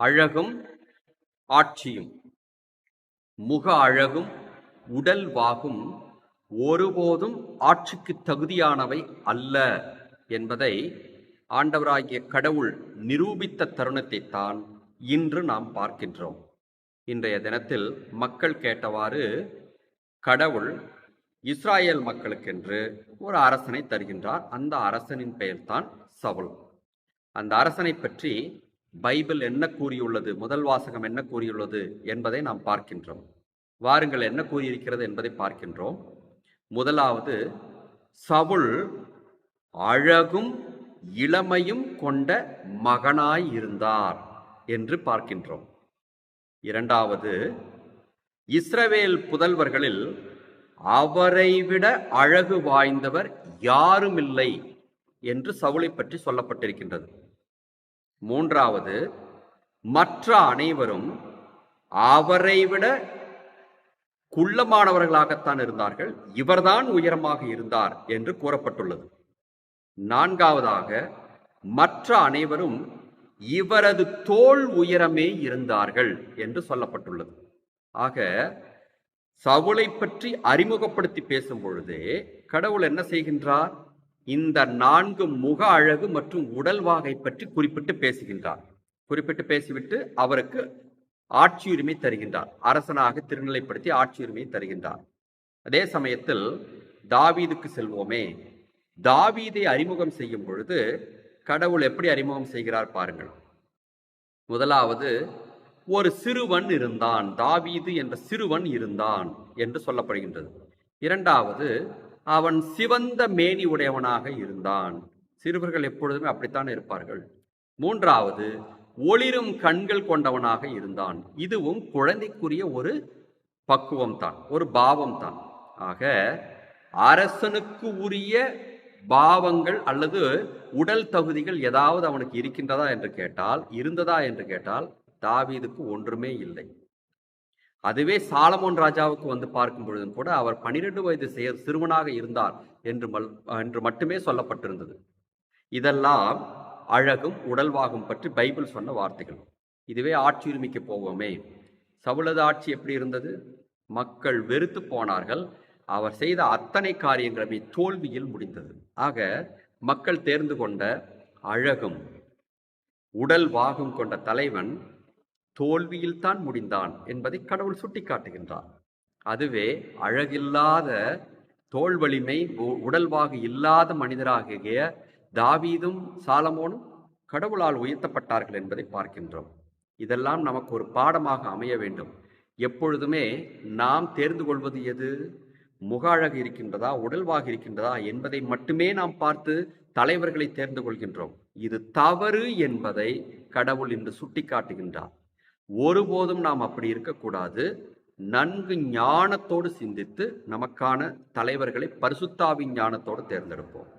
அழகும் ஆட்சியும் முக அழகும் உடல் வாகும் ஒருபோதும் ஆட்சிக்கு தகுதியானவை அல்ல என்பதை ஆண்டவராகிய கடவுள் நிரூபித்த தருணத்தை தான் இன்று நாம் பார்க்கின்றோம். இன்றைய தினத்தில் மக்கள் கேட்டவாறு கடவுள் இஸ்ராயேல் மக்களுக்கென்று ஒரு அரசனை தருகின்றார். அந்த அரசனின் பெயர்தான் சவுல். அந்த அரசனை பற்றி பைபிள் என்ன கூறியுள்ளது? முதல் வாசகம் என்ன கூறியுள்ளது? என்பதை நாம் பார்க்கின்றோம். வாருங்கள் என்ன கூறியிருக்கிறது என்பதை பார்க்கின்றோம். முதலாவது சவுல் அழகும் இளமையும் கொண்ட மகனாய் இருந்தார் என்று பார்க்கின்றோம். இரண்டாவது இஸ்ரவேல் புதல்வர்களில் அவரை விட அழகு வாய்ந்தவர் யாரும் இல்லை என்று சவுளை பற்றி சொல்லப்பட்டிருக்கின்றது. மூன்றாவது மற்ற அனைவரும் அவரை விட குள்ளமானவர்களாகத்தான் இருந்தார்கள். இவர்தான் உயரமாக இருந்தார் என்று கூறப்பட்டுள்ளது. நான்காவதாக மற்ற அனைவரும் இவரது தோல் உயரமே இருந்தார்கள் என்று சொல்லப்பட்டுள்ளது. ஆக சவுளை பற்றி அறிமுகப்படுத்தி பேசும் பொழுதே கடவுள் என்ன செய்கின்றார்? இந்த நான்கு முக அழகு மற்றும் உடல் வாகை பற்றி குறிப்பிட்டு பேசுகின்றார். குறிப்பிட்டு பேசிவிட்டு அவருக்கு ஆட்சியுரிமை தருகின்றார். அரசனாக திருநிலைப்படுத்தி ஆட்சியுரிமை தருகின்றார். அதே சமயத்தில் தாவீதுக்கு செல்வோமே தாவீதை அறிமுகம் செய்யும் பொழுது கடவுள் எப்படி அறிமுகம் செய்கிறார் பாருங்கள். முதலாவது ஒரு சிறுவன் இருந்தான் தாவீது என்ற சிறுவன் இருந்தான் என்று சொல்லப்படுகின்றது. இரண்டாவது அவன் சிவந்த மேனி உடையவனாக இருந்தான். சிறுவர்கள் எப்பொழுதுமே அப்படித்தான் இருப்பார்கள். மூன்றாவது ஒளிரும் கண்கள் கொண்டவனாக இருந்தான். இதுவும் குழந்தைக்குரிய ஒரு பக்குவம் தான் ஒரு பாவம் தான் ஆக அரசனுக்கு உரிய பாவங்கள் அல்லது உடல் தகுதிகள் ஏதாவது அவனுக்கு இருக்கின்றதா என்று கேட்டால் இருந்ததா என்று கேட்டால் தாவீதுக்கு ஒன்றுமே இல்லை. அதுவே சாலமோன் ராஜாவுக்கு வந்து பார்க்கும் பொழுதும் கூட அவர் பனிரெண்டு வயது சிறுவனாக இருந்தார் என்று மல் என்று மட்டுமே சொல்லப்பட்டிருந்தது. இதெல்லாம் அழகும் உடல்வாகும் பற்றி பைபிள் சொன்ன வார்த்தைகள். இதுவே ஆட்சி உரிமைக்கு போவோமே. சவுளது ஆட்சி எப்படி இருந்தது? மக்கள் வெறுத்து போனார்கள். அவர் செய்த அத்தனை காரியங்களுமே தோல்வியில் முடிந்தது. ஆக மக்கள் தேர்ந்து கொண்ட அழகும் உடல் வாகும் கொண்ட தலைவன் தோல்வியில் தான் முடிந்தான் என்பதை கடவுள் சுட்டிக்காட்டுகின்றார். அதுவே அழகில்லாத தோல் வலிமை உ- உடல்வாகு இல்லாத மனிதராகிய தாவீதும் சாலமோனும் கடவுளால் உயர்த்தப்பட்டார்கள் என்பதை பார்க்கின்றோம். இதெல்லாம் நமக்கு ஒரு பாடமாக அமைய வேண்டும். எப்பொழுதுமே நாம் தேர்ந்து கொள்வது எது? முக அழகு இருக்கின்றதா? உடல்வாகு இருக்கின்றதா? என்பதை மட்டுமே நாம் பார்த்து தலைவர்களை தேர்ந்து கொள்கின்றோம். இது தவறு என்பதை கடவுள் இன்று சுட்டிக்காட்டுகின்றார். ஒருபோதும் நாம் அப்படி இருக்கக்கூடாது. நன்கு ஞானத்தோடு சிந்தித்து நமக்கான தலைவர்களை பரிசுத்தாவின் ஞானத்தோடு தேர்ந்தெடுப்போம்.